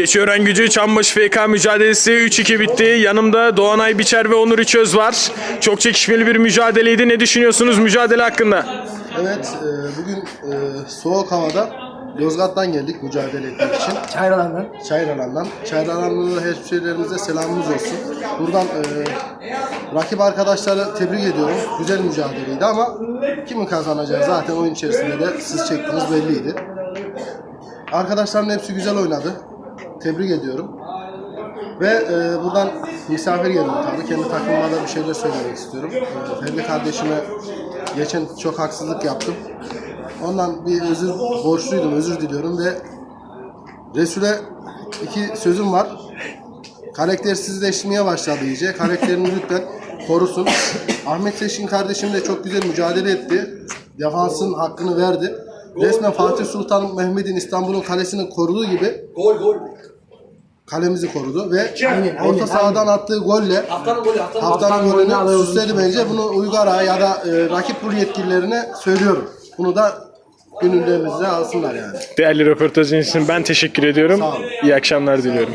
Keçiören gücü Çambaşı FK mücadelesi 3-2 bitti. Yanımda Doğanay Biçer ve Onur İçöz var. Çok çekişmeli bir mücadeleydi. Ne düşünüyorsunuz mücadele hakkında? Evet, e, bugün e, soğuk havada Yozgat'tan geldik mücadele etmek için. Çayralan'dan. Çayralan'dan. Çayralan'da hemşehrilerimize selamımız olsun. Buradan e, rakip arkadaşları tebrik ediyorum. Güzel mücadeleydi ama kimin kazanacağı zaten oyun içerisinde de siz çektiğiniz belliydi. Arkadaşların hepsi güzel oynadı. Tebrik ediyorum. Ve e, buradan misafir geldim tabii. Kendi takımıma da bir şeyler söylemek istiyorum. E, Ferdi kardeşime geçen çok haksızlık yaptım. Ondan bir özür borçluydum, özür diliyorum ve Resul'e iki sözüm var. Karaktersizleşmeye başladı iyice. Karakterini lütfen korusun. Ahmet Seçkin kardeşim de çok güzel mücadele etti. Defansın hakkını verdi. Resmen Fatih Sultan Mehmet'in İstanbul'un kalesini koruduğu gibi Gol gol. kalemizi korudu ve Aynen, aynen, orta sahadan attığı golle Haftanın golü haftanın golü. haftanın golünü golünü alıyoruz. süsledi bence. Bunu Uygar'a ya da e, rakip bul yetkililerine söylüyorum. Bunu da günündeğimizde alsınlar yani. Değerli röportajınız için ben teşekkür ediyorum. Sağ olun. İyi akşamlar diliyorum.